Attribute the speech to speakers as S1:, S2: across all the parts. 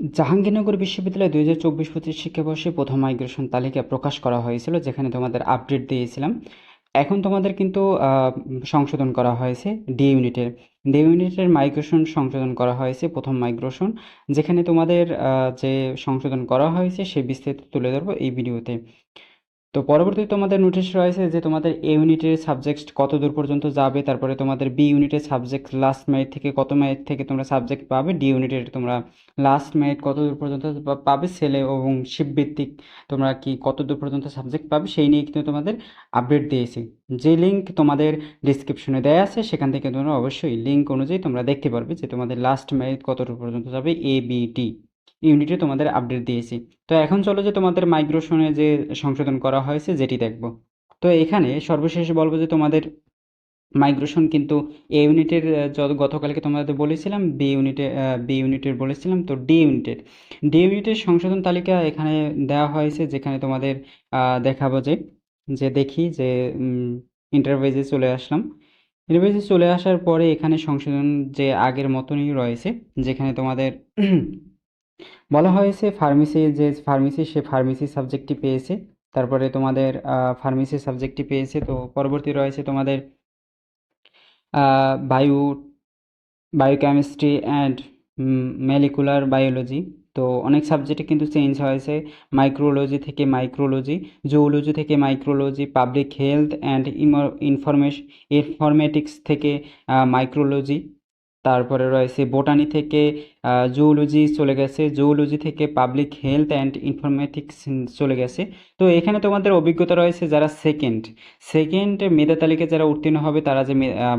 S1: জাহাঙ্গীরনগর বিশ্ববিদ্যালয়ে দুই হাজার চব্বিশ পঁচিশ শিক্ষাবর্ষে প্রথম মাইগ্রেশন তালিকা প্রকাশ করা হয়েছিল, যেখানে তোমাদের আপডেট দিয়েছিলাম। এখন তোমাদের কিন্তু সংশোধন করা হয়েছে ডি ইউনিটের ডি ইউনিটের মাইগ্রেশন সংশোধন করা হয়েছে, প্রথম মাইগ্রেশন যেখানে তোমাদের যে সংশোধন করা হয়েছে, সে বিস্তারিত তুলে ধরবো এই ভিডিওতে তো পরবর্তী তোমাদের নোটিশ রয়েছে যে তোমাদের এ ইউনিটের সাবজেক্ট কত দূর পর্যন্ত যাবে, তারপরে তোমাদের বি ইউনিটের সাবজেক্ট লাস্ট মেরিট থেকে কত মেরিট থেকে তোমরা সাবজেক্ট পাবে ডি ইউনিটের তোমরা লাস্ট মেরিট কত দূর পর্যন্ত পাবে সেলে এবং শিপ ভিত্তিক তোমরা কি কত দূর পর্যন্ত সাবজেক্ট পাবে, সেই নিয়ে কিন্তু তোমাদের আপডেট দিয়েছি। যে লিঙ্ক তোমাদের ডিসক্রিপশনে দেওয়া আছে, সেখান থেকে তোমরা অবশ্যই লিঙ্ক অনুযায়ী তোমরা দেখতে পারবে যে তোমাদের লাস্ট মেরিট কত দূর পর্যন্ত যাবে এ বি টি ইউনিটে তোমাদের আপডেট দিয়েছি। তো এখন চলো যে তোমাদের মাইগ্রেশনে যে সংশোধন করা হয়েছে, যেটি দেখব। তো এখানে সর্বশেষ বলব যে তোমাদের মাইগ্রেশন কিন্তু এ ইউনিটের গতকালকে তোমাদের বলেছিলাম বি ইউনিটে বি ইউনিটের বলেছিলাম, তো ডি ইউনিটের ডি ইউনিটের সংশোধন তালিকা এখানে দেওয়া হয়েছে, যেখানে তোমাদের দেখাবো যে যে দেখি যে ইন্টারভেজে চলে আসলাম। ইন্টারভেজে চলে আসার পরে এখানে সংশোধন যে আগের মতনই রয়েছে, যেখানে তোমাদের বলা হয়েছে ফার্মেসি যে ফার্মেসি সে ফার্মেসি সাবজেক্টটি পেয়েছে। তারপরে তোমাদের ফার্মেসি সাবজেক্টটি পেয়েছে। তো পরবর্তী রয়েছে তোমাদের bio biochemistry and molecular biology তো অনেক সাবজেক্টে কিন্তু চেঞ্জ হয়েছে। মাইক্রোলজি থেকে মাইক্রোলজি জুওলজি থেকে microbiology public health and information informatics থেকে মাইক্রোলজি তারপরে রয়েছে বোটানি থেকে জুওলজি চলে গেছে। জুওলজি থেকে পাবলিক হেলথ অ্যান্ড ইনফরমেটিক্স চলে গেছে। তো এখানে তোমাদের অভিজ্ঞতা রয়েছে যারা সেকেন্ড সেকেন্ড মেধা তালিকায় যারা উত্তীর্ণ হবে, তারা যে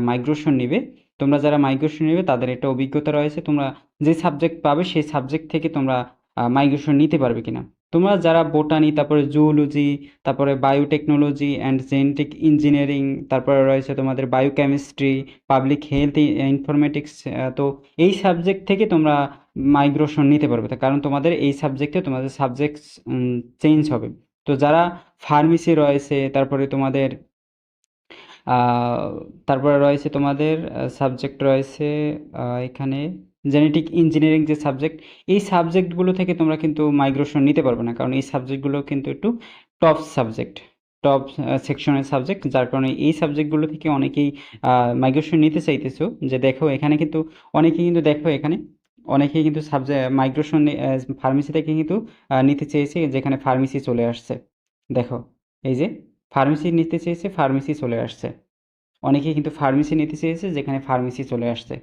S1: মাইগ্রেশন নেবে, তোমরা যারা মাইগ্রেশন নেবে, তাদের একটা অভিজ্ঞতা রয়েছে। তোমরা যে সাবজেক্ট পাবে, সেই সাবজেক্ট থেকে তোমরা মাইগ্রেশন নিতে পারবে কিনা। তোমরা যারা বোটানি, তারপরে জুওলজি তারপরে বায়োটেকনোলজি অ্যান্ড জেনেটিক ইঞ্জিনিয়ারিং তারপরে রয়েছে তোমাদের বায়োকেমিস্ট্রি পাবলিক হেলথ ইনফরমেটিক্স তো এই সাবজেক্ট থেকে তোমরা মাইগ্রেশন নিতে পারবে। কারণ তোমাদের এই সাবজেক্টে তোমাদের সাবজেক্ট চেঞ্জ হবে। তো যারা ফার্মেসি রয়েছে, তারপরে তোমাদের তারপরে রয়েছে তোমাদের সাবজেক্ট রয়েছে এখানে জেনেটিক ইঞ্জিনিয়ারিং যে সাবজেক্ট এই সাবজেক্টগুলো থেকে তোমরা কিন্তু মাইগ্রেশন নিতে পারবে না। কারণ এই সাবজেক্টগুলো কিন্তু একটু টপ সাবজেক্ট টপ সেকশনের সাবজেক্ট যার কারণে এই সাবজেক্টগুলো থেকে অনেকেই মাইগ্রেশন নিতে চাইতেছো। যে দেখো, এখানে কিন্তু অনেকেই কিন্তু দেখো এখানে, অনেকেই কিন্তু সাবজেক্ট মাইগ্রেশন ফার্মেসি থেকে কিন্তু নিতে চেয়েছে, যেখানে ফার্মেসি চলে আসছে। দেখো, এই যে ফার্মেসি নিতে চেয়েছে ফার্মেসি চলে আসছে। অনেকেই কিন্তু ফার্মেসি নিতে চেয়েছে, যেখানে ফার্মেসি চলে আসছে।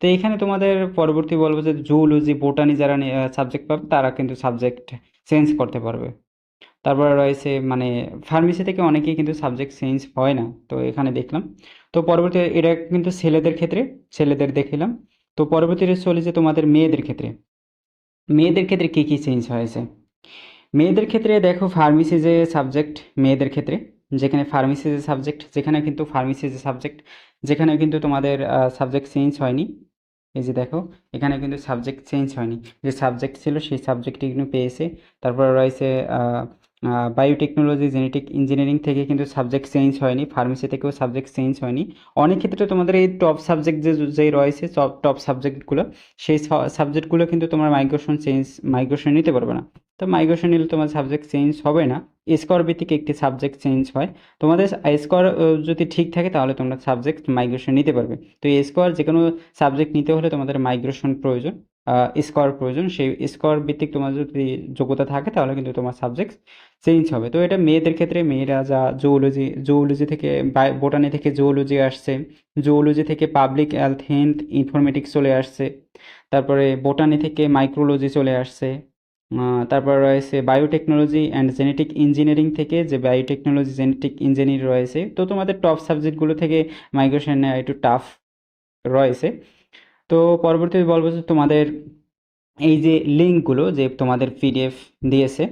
S1: তো এখানে তোমাদের পরবর্তী বলব যে জুওলজি বোটানি যারা সাবজেক্ট পাবে, তারা কিন্তু সাবজেক্ট চেঞ্জ করতে পারবে। তারপরে রয়েছে মানে ফার্মেসি থেকে অনেকেই কিন্তু সাবজেক্ট চেঞ্জ হয় না, তো এখানে দেখলাম। তো পরবর্তী এটা কিন্তু ছেলেদের ক্ষেত্রে, ছেলেদের দেখিলাম। তো পরবর্তীতে চলে যে তোমাদের মেয়েদের ক্ষেত্রে। মেয়েদের ক্ষেত্রে কী কী চেঞ্জ হয়েছে? মেয়েদের ক্ষেত্রে দেখো ফার্মেসি যে সাবজেক্ট মেয়েদের ক্ষেত্রে, যেখানে ফার্মেসি যে সাবজেক্ট যেখানে কিন্তু ফার্মেসি যে সাবজেক্ট যেখানে কিন্তু তোমাদের সাবজেক্ট চেঞ্জ হয়নি। এই যে দেখো, এখানে কিন্তু সাবজেক্ট চেঞ্জ হয়নি। যে সাবজেক্ট ছিল, সেই সাবজেক্টটি কিন্তু পেয়েছে। তারপর রয়েছে বায়োটেকনোলজি জেনেটিক ইঞ্জিনিয়ারিং থেকে কিন্তু সাবজেক্ট চেঞ্জ হয়নি। ফার্মেসি থেকেও সাবজেক্ট চেঞ্জ হয়নি। অনেক ক্ষেত্রে তোমাদের এই টপ সাবজেক্ট যে যে রয়েছে টপ সাবজেক্টগুলো সেই সাবজেক্টগুলো কিন্তু তোমার মাইগ্রেশন চেঞ্জ মাইগ্রেশন নিতে পারবে না। তো মাইগ্রেশন নিলে তোমার সাবজেক্ট চেঞ্জ হবে না। স্কোর ভিত্তিক একটি সাবজেক্ট চেঞ্জ হয়। তোমাদের স্কোর যদি ঠিক থাকে তাহলে তোমরা সাবজেক্ট মাইগ্রেশন নিতে পারবে। তো এই যে কোনো সাবজেক্ট নিতে হলে তোমাদের মাইগ্রেশন প্রয়োজন স্কোর প্রয়োজন। সেই স্কোর ভিত্তিক তোমার যদি যোগ্যতা থাকে তাহলে কিন্তু তোমার সাবজেক্ট চেঞ্জ হবে। তো এটা মেয়েদের ক্ষেত্রে, মেয়েরা যা জুওলজি জুওলজি থেকে বোটানি থেকে জুওলজি আসছে জুওলজি থেকে পাবলিক হেলথ হেলথ ইনফরমেটিক্স চলে আসছে। তারপরে বোটানি থেকে মাইক্রোলজি চলে আসছে। তারপর রয়েছে বায়োটেকনোলজি অ্যান্ড জেনেটিক ইঞ্জিনিয়ারিং থেকে যে বায়োটেকনোলজি জেনেটিক ইঞ্জিনিয়ারিং রয়েছে। তো তোমাদের টপ সাবজেক্টগুলো থেকে মাইগ্রেশন একটু টাফ রয়েছে। তো পরবর্তীতে বলব যে তোমাদের এই যে লিঙ্কগুলো যে তোমাদের পিডিএফ দিয়েছে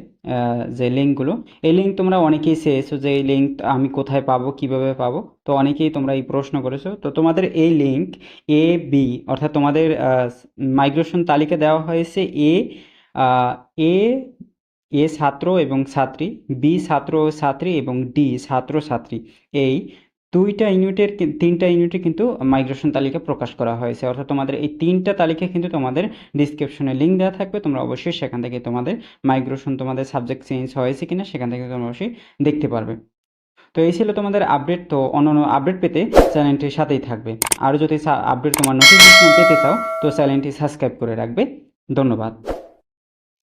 S1: যে লিঙ্কগুলো এই লিঙ্ক তোমরা অনেকেই চেয়েছো যে এই লিঙ্ক আমি কোথায় পাবো, কীভাবে পাবো? তো অনেকেই তোমরা এই প্রশ্ন করেছ। তো তোমাদের এই লিঙ্ক এ বি অর্থাৎ তোমাদের মাইগ্রেশন তালিকা দেওয়া হয়েছে এ এ এ ছাত্র এবং ছাত্রী, বি ছাত্র ও ছাত্রী এবং ডি ছাত্র ছাত্রী। এই দুইটা ইউনিটের তিনটা ইউনিটে কিন্তু মাইগ্রেশন তালিকা প্রকাশ করা হয়েছে। অর্থাৎ তোমাদের এই তিনটা তালিকা কিন্তু তোমাদের ডিসক্রিপশনে লিঙ্ক দেওয়া থাকবে। তোমরা অবশ্যই সেখান থেকে তোমাদের মাইগ্রেশন, তোমাদের সাবজেক্ট চেঞ্জ হয়েছে কিনা সেখান থেকে তোমরা অবশ্যই দেখতে পারবে। তো এই ছিল তোমাদের আপডেট। তো অন্যান্য আপডেট পেতে চ্যানেলটির সাথেই থাকবে। আর যদি আপডেট তোমার নোটিফিকেশন পেতে চাও, তো চ্যানেলটি সাবস্ক্রাইব করে রাখবে। ধন্যবাদ।